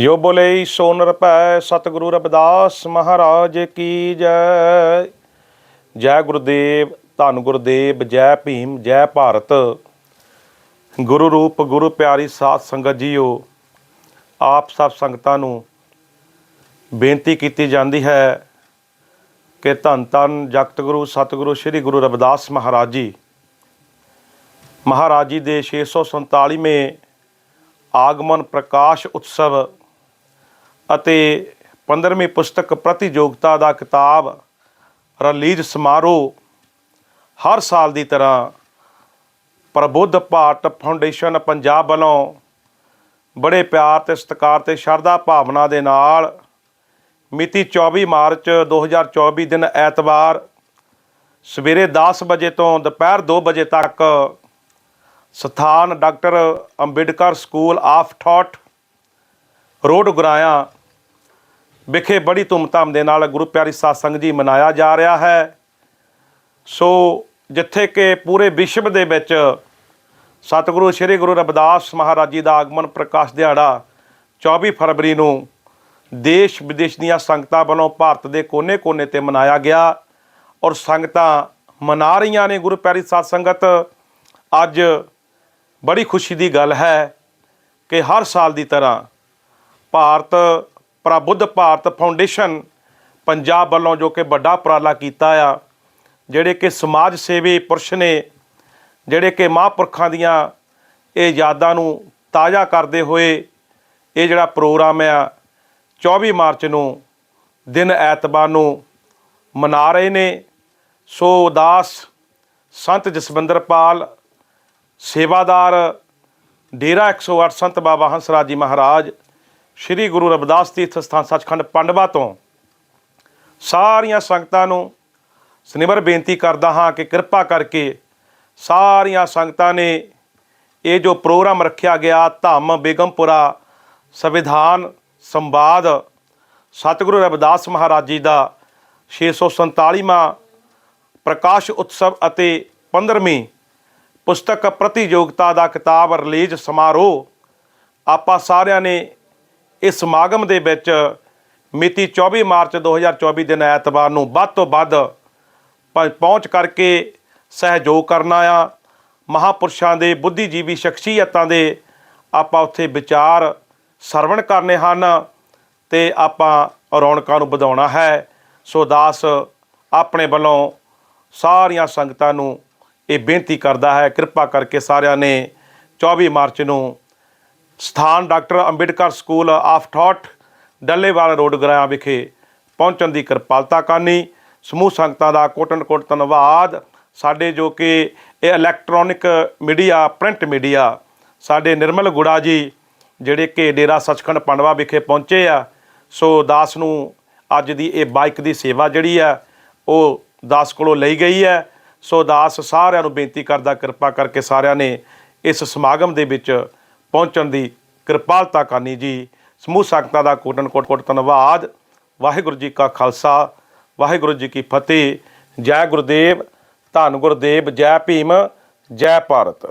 ਜੋ ਬੋਲੇ ਸੋ ਨਿਰਭੈ ਸਤਿਗੁਰੂ ਰਵਿਦਾਸ ਮਹਾਰਾਜ ਕੀ ਜੈ। ਜੈ ਗੁਰਦੇਵ, ਧੰਨ ਗੁਰਦੇਵ, ਜੈ ਭੀਮ, ਜੈ ਭਾਰਤ। ਗੁਰੂ ਰੂਪ, ਗੁਰੂ ਪਿਆਰੀ ਸਾਧ ਸੰਗਤ ਜੀਓ, ਆਪ ਸਭ ਸੰਗਤਾਂ ਨੂੰ ਬੇਨਤੀ ਕੀਤੀ ਜਾਂਦੀ ਹੈ ਕਿ ਧੰਨ ਧੰਨ ਜਗਤ ਗੁਰੂ, ਸਤਿਗੁਰੂ, ਸ੍ਰੀ ਗੁਰੂ ਰਵਿਦਾਸ ਮਹਾਰਾਜ ਜੀ। ਮਹਾਰਾਜ ਜੀ ਦੇ 647ਵੇਂ ਆਗਮਨ ਪ੍ਰਕਾਸ਼ ਉਤਸਵ ਅਤੇ 15ਵੀਂ ਪੁਸਤਕ ਪ੍ਰਤੀਯੋਗਤਾ ਦਾ ਕਿਤਾਬ ਰਿਲੀਜ਼ ਸਮਾਰੋਹ ਹਰ ਸਾਲ ਦੀ ਤਰ੍ਹਾਂ ਪ੍ਰਬੁੱਧ ਭਾਰਤ ਫਾਊਂਡੇਸ਼ਨ ਪੰਜਾਬ ਵੱਲੋਂ ਬੜੇ ਪਿਆਰ ਤੇ ਸਤਿਕਾਰ ਤੇ ਸ਼ਰਧਾ ਭਾਵਨਾ ਦੇ ਨਾਲ ਮਿਤੀ 24 ਮਾਰਚ 2024 ਦਿਨ ਐਤਵਾਰ ਸਵੇਰੇ 10 ਵਜੇ ਤੋਂ ਦੁਪਹਿਰ 2 ਵਜੇ ਤੱਕ ਸਥਾਨ doctor Ambedkar school of thought, road Guraya ਵਿਖੇ ਬੜੀ ਧੂਮਧਾਮ ਦੇ ਨਾਲ ਗੁਰੂ ਪਿਆਰੀ ਸਾਧ ਸੰਗਤ ਜੀ ਮਨਾਇਆ ਜਾ ਰਿਹਾ ਹੈ। ਸੋ ਜਿੱਥੇ ਕਿ ਪੂਰੇ ਵਿਸ਼ਵ ਦੇ ਵਿੱਚ ਸਤਿਗੁਰੂ, ਸ੍ਰੀ ਗੁਰੂ ਰਵਿਦਾਸ ਮਹਾਰਾਜ ਜੀ ਦਾ ਆਗਮਨ ਪ੍ਰਕਾਸ਼ ਦਿਹਾੜਾ 24 ਫਰਵਰੀ ਨੂੰ ਦੇਸ਼ ਵਿਦੇਸ਼ ਦੀਆਂ ਸੰਗਤਾਂ ਵੱਲੋਂ ਭਾਰਤ ਦੇ ਕੋਨੇ-ਕੋਨੇ ਤੇ ਮਨਾਇਆ ਗਿਆ ਔਰ ਸੰਗਤਾਂ ਮਨਾ ਰਹੀਆਂ ਨੇ ਗੁਰੂ ਪਿਆਰੀ ਸਾਧ ਸੰਗਤ। ਅੱਜ ਬੜੀ ਖੁਸ਼ੀ ਦੀ ਗੱਲ ਹੈ ਕਿ ਹਰ ਸਾਲ ਦੀ ਤਰ੍ਹਾਂ ਭਾਰਤ ਪ੍ਰਬੁੱਧ ਭਾਰਤ ਫਾਊਂਡੇਸ਼ਨ ਪੰਜਾਬ ਵੱਲੋਂ ਜੋ ਕਿ ਵੱਡਾ ਉਪਰਾਲਾ ਕੀਤਾ ਆ, ਜਿਹੜੇ ਕਿ ਸਮਾਜ ਸੇਵੀ ਪੁਰਸ਼ ਨੇ, ਜਿਹੜੇ ਕਿ ਮਹਾਂਪੁਰਖਾਂ ਦੀਆਂ ਇਹ ਯਾਦਾਂ ਨੂੰ ਤਾਜ਼ਾ ਕਰਦੇ ਹੋਏ ਇਹ ਜਿਹੜਾ ਪ੍ਰੋਗਰਾਮ ਆ 24 ਮਾਰਚ ਨੂੰ ਦਿਨ ਐਤਵਾਰ ਨੂੰ ਮਨਾ ਰਹੇ ਨੇ। ਸੋ ਉਦਾਸ ਸੰਤ ਜਸਵਿੰਦਰਪਾਲ ਸੇਵਾਦਾਰ, ਡੇਰਾ 108 ਸੰਤ ਬਾਬਾ ਹੰਸਰਾਜ ਜੀ ਮਹਾਰਾਜ ਸ੍ਰੀ ਗੁਰੂ ਰਵਿਦਾਸ ਤੀਰਥ ਸਥਾਨ ਸੱਚਖੰਡ ਪੰਡਵਾ ਤੋਂ ਸਾਰੀਆਂ ਸੰਗਤਾਂ ਨੂੰ ਸਨਿਮਰ ਬੇਨਤੀ ਕਰਦਾ ਹਾਂ ਕਿ ਕਿਰਪਾ ਕਰਕੇ ਸਾਰੀਆਂ ਸੰਗਤਾਂ ਨੇ ਇਹ ਜੋ ਪ੍ਰੋਗਰਾਮ ਰੱਖਿਆ ਗਿਆ, ਧੰਮ, ਬੇਗਮਪੁਰਾ, ਸੰਵਿਧਾਨ, ਸੰਵਾਦ, ਸਤਿਗੁਰੂ ਰਵਿਦਾਸ ਮਹਾਰਾਜ ਜੀ ਦਾ 647ਵਾਂ ਪ੍ਰਕਾਸ਼ ਉਤਸਵ ਅਤੇ 15ਵੀਂ ਪੁਸਤਕ ਪ੍ਰਤੀਯੋਗਤਾ ਦਾ ਕਿਤਾਬ ਰਿਲੀਜ਼ ਸਮਾਰੋਹ ਆਪਾਂ ਸਾਰਿਆਂ ਨੇ ਇਸ ਸਮਾਗਮ ਦੇ ਵਿੱਚ ਮਿਤੀ 24 ਮਾਰਚ 2024 ਦਿਨ ਐਤਵਾਰ ਨੂੰ ਵੱਧ ਤੋਂ ਵੱਧ ਪ- ਪਹੁੰਚ ਕਰਕੇ ਸਹਿਯੋਗ ਕਰਨਾ ਆ। ਮਹਾਪੁਰਸ਼ਾਂ ਦੇ ਬੁੱਧੀਜੀਵੀ ਸ਼ਖਸੀਅਤਾਂ ਦੇ ਆਪਾਂ ਉੱਥੇ ਵਿਚਾਰ ਸਰਵਣ ਕਰਨੇ ਹਨ ਤੇ ਆਪਾਂ ਰੌਣਕਾਂ ਨੂੰ ਵਧਾਉਣਾ ਹੈ। ਸੋ ਦਾਸ ਆਪਣੇ ਵੱਲੋਂ ਸਾਰੀਆਂ ਸੰਗਤਾਂ ਨੂੰ ਇਹ ਬੇਨਤੀ ਕਰਦਾ ਹੈ, ਕਿਰਪਾ ਕਰਕੇ ਸਾਰਿਆਂ ਨੇ 24 ਮਾਰਚ ਨੂੰ ਸਥਾਨ doctor Ambedkar school of thought, Dallewal road Garaya ਵਿਖੇ ਪਹੁੰਚਣ ਦੀ ਕਿਰਪਾਲਤਾ ਕਰਨੀ। ਸਮੂਹ ਸੰਗਤਾਂ ਦਾ ਕੋਟਨ ਕੋਟ ਧੰਨਵਾਦ। ਸਾਡੇ ਜੋ ਕਿ ਇਹ ਇਲੈਕਟ੍ਰੋਨਿਕ ਮੀਡੀਆ ਪ੍ਰਿੰਟ ਮੀਡੀਆ ਸਾਡੇ ਨਿਰਮਲ ਗੁੜਾ ਜੀ, ਜਿਹੜੇ ਕਿ ਡੇਰਾ ਸੱਚਖੰਡ ਪੰਡਵਾ ਵਿਖੇ ਪਹੁੰਚੇ ਆ। ਸੋ ਦਾਸ ਨੂੰ ਅੱਜ ਦੀ ਇਹ ਬਾਈਕ ਦੀ ਸੇਵਾ ਜਿਹੜੀ ਆ, ਉਹ ਦਾਸ ਕੋਲੋਂ ਲਈ ਗਈ ਹੈ ਸੋ ਦਾਸ ਸਾਰਿਆਂ ਨੂੰ ਬੇਨਤੀ ਕਰਦਾ, ਕਿਰਪਾ ਕਰਕੇ ਸਾਰਿਆਂ ਨੇ ਇਸ ਸਮਾਗਮ ਦੇ ਵਿੱਚ ਪਹੁੰਚਣ ਦੀ ਕਿਰਪਾਲਤਾ ਕਰਨੀ ਜੀ। ਸਮੂਹ ਸੰਗਤਾਂ ਦਾ ਕੋਟਨ ਕੋਟ ਕੋਟ ਧੰਨਵਾਦ। ਵਾਹਿਗੁਰੂ ਜੀ ਕਾ ਖਾਲਸਾ, ਵਾਹਿਗੁਰੂ ਜੀ ਕੀ ਫਤਿਹ। ਜੈ ਗੁਰਦੇਵ, ਧੰਨ ਗੁਰਦੇਵ, ਜੈ ਭੀਮ, ਜੈ ਭਾਰਤ।